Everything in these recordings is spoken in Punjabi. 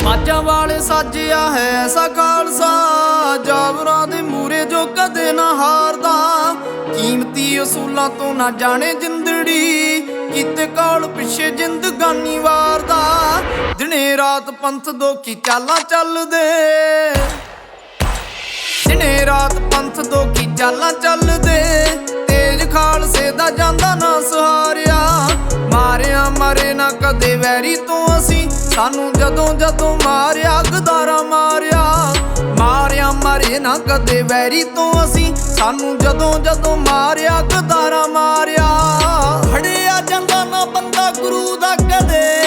ਜੰਗਾਂ ਵਾਲੇ ਸਾਜਿਆ ਹੈ ਐਸਾ ਖਾਲਸਾ। ਜਾਬਰਾਂ ਦੇ ਮੂਰੇ ਜੋ ਕਦੇ ਨਾ ਹਾਰਦਾ। ਕੀਮਤੀ ਅਸੂਲਾਂ ਤੋਂ ਨਾ ਜਾਣੇ ਜਿੰਦੜੀ। ਕਿਤੇ ਕਾਲ ਪਿੱਛੇ ਜ਼ਿੰਦਗਾਨੀ ਵਾਰਦਾ। ਦਿਨੇ ਰਾਤ ਪੰਥ ਦੋ ਕੀ ਚਾਲਾਂ ਚੱਲਦੇ। ਦਿਨੇ ਰਾਤ ਪੰਥ ਦੋ ਕੀ ਚਾਲਾਂ ਚੱਲਦੇ। ਤੇਜ ਖਾਲਸੇ ਦਾ ਜਾਂਦਾ ਨਾ ਸਹਾਰਿਆ। ਮਾਰਿਆ ਮਰੇ ਨਾ ਕਦੇ ਵੈਰੀ ਤੋਂ ਸਾਨੂੰ ਜਦੋਂ ਜਦੋਂ ਮਾਰਿਆ, ਗਦਾਰਾ ਮਾਰਿਆ। ਮਾਰਿਆ, ਮਰੇ ਨਾ ਕਦੇ ਵੈਰੀ ਤੋਂ ਅਸੀਂ। ਸਾਨੂੰ ਜਦੋਂ ਜਦੋਂ ਮਾਰਿਆ, ਗਦਾਰਾ ਮਾਰਿਆ। ਹੜਿਆ ਜਾਂਦਾ ਨਾ ਬੰਦਾ ਗੁਰੂ ਦਾ ਕਦੇ।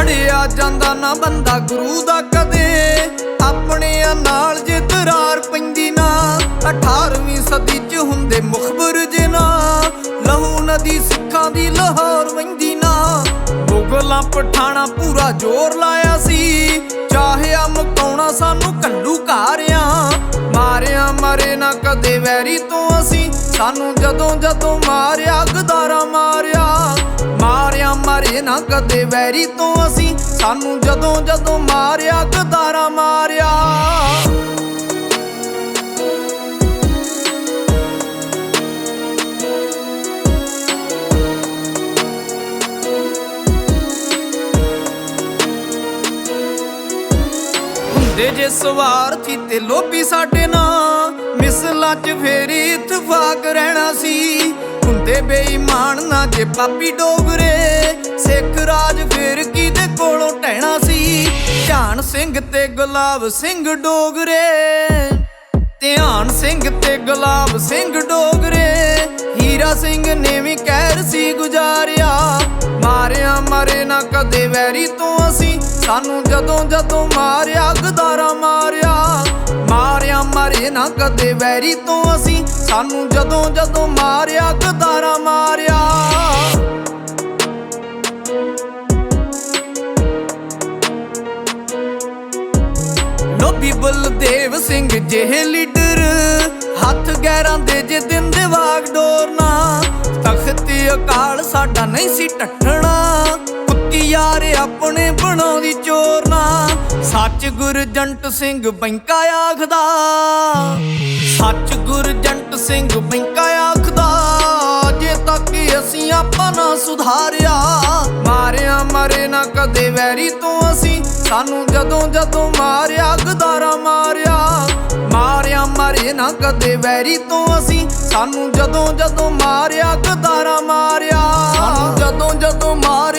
ਹੜਿਆ ਜਾਂਦਾ ਨਾ ਬੰਦਾ ਗੁਰੂ ਦਾ ਕਦੇ। ਆਪਣਿਆਂ ਨਾਲ ਜੇ ਦਰਾਰ ਪੈਂਦੀ ਨਾ 18ਵੀਂ ਸਦੀ ਚ ਹੁੰਦੇ ਮੁਖਬਰ ਜਿਨਾ ਲਹੂ ਸਿੱਖਾਂ ਦੀ ਲਾਹੌਰ ਵਹਿੰਦੀ ਨਾ। ਮੁਗਲਾਂ ਪਠਾਣਾ ਪੂਰਾ ਜ਼ੋਰ ਲਾਇਆ ਸੀ। ਚਾਹਿਆ ਮਕਾਉਣਾ ਸਾਨੂੰ ਕੰਡੂ ਘਾਰਿਆਂ ਮਾਰਿਆ ਮਰੇ ਨਾ ਕਦੇ ਵੈਰੀ ਤੋਂ ਅਸੀਂ। ਸਾਨੂੰ ਜਦੋਂ ਜਦੋਂ ਮਾਰਿਆ, ਗਦਾਰਾ ਮਾਰਿਆ। ਮਾਰਿਆ ਮਰੇ ਨਾ ਕਦੇ ਵੈਰੀ ਤੋਂ ਅਸੀਂ। ਸਾਨੂੰ ਜਦੋਂ ਜਦੋਂ ਮਾਰਿਆ, ਗਦਾਰਾ ਮਾਰਿਆ। ਹੁੰਦੇ ਜੇ ਸਵਾਰਥੀ ਤੇ ਲੋਭੀ ਸਾਡੇ ਨਾਲ। ਮਿਸਲਾਂ 'ਚ ਫੇਰ ਇਤਫਾਕ ਰਹਿਣਾ ਸੀ। ਹੁੰਦੇ ਬੇਈਮਾਨ ਨਾ ਜੇ ਪਾਪੀ ਡੋਗਰੇ। ਸਿੱਖ ਰਾਜ ਫੇਰ ਕਿਹਦੇ ਕੋਲੋਂ ਟਹਿਣਾ ਸੀ? ਧਿਆਨ ਸਿੰਘ ਤੇ ਗੁਲਾਬ ਸਿੰਘ ਡੋਗਰੇ। ਧਿਆਨ ਸਿੰਘ ਤੇ ਗੁਲਾਬ ਸਿੰਘ ਡੋਗਰੇ। ਹੀਰਾ ਸਿੰਘ ਨੇ ਵੀ ਕਹਿਰ ਸੀ ਗੁਜ਼ਾਰਿਆ। ਮਾਰਿਆ ਮਰੇ ਨਾ ਕਦੇ ਵੈਰੀ ਤੋਂ ਸਾਨੂੰ ਜਦੋਂ ਜਦੋਂ ਮਾਰਿਆ, ਗਦਾਰਾ ਮਾਰਿਆ। ਮਾਰਿਆ, ਮਾਰੇ ਨਾ ਕਦੇ ਵੈਰੀ ਤੋਂ ਅਸੀਂ। ਸਾਨੂੰ ਜਦੋਂ ਜਦੋਂ ਮਾਰਿਆ, ਗਦਾਰਾ ਮਾਰਿਆ। ਲੋਭੀ ਬਲਦੇਵ ਸਿੰਘ ਜਿਹੇ ਲੀਡਰ, ਹੱਥ ਗੈਰਾਂ ਦੇ ਜੇ ਦਿਨ ਦੇ ਵਾਗ ਡੋਰਨਾ ਤਖਤ ਅਕਾਲ ਸਾਡਾ ਨਹੀਂ ਸੀ ਟੱਟਣਾ ਯਾਰ, ਆਪਣੇ ਬਣਾਉਂਦੀ ਚੋਰਨਾ ਸੱਚ ਗੁਰਜੰਟ ਸਿੰਘ ਬੈਂਕਾ ਆਖਦਾ। ਸੱਚ ਗੁਰਜੰਟ ਸਿੰਘ ਬੈਂਕਾ ਆਖਦਾ। ਜੇ ਤੱਕ ਅਸੀਂ ਆਪਾਂ ਨਾ ਸੁਧਾਰਿਆ, ਮਾਰਿਆ ਮਰੇ ਨਾ ਕਦੇ ਵੈਰੀ ਤੋਂ ਅਸੀਂ। ਸਾਨੂੰ ਜਦੋਂ ਜਦੋਂ ਮਾਰਿਆ, ਗਦਾਰਾ ਮਾਰਿਆ ਮਾਰਿਆ ਮਰੇ ਨਾ ਕਦੇ ਵੈਰੀ ਤੋਂ ਅਸੀਂ। ਸਾਨੂੰ ਜਦੋਂ ਜਦੋਂ ਮਾਰਿਆ, ਗਦਾਰਾ ਮਾਰਿਆ, ਸਾਨੂੰ ਜਦੋਂ ਜਦੋਂ ਮਾਰਿਆ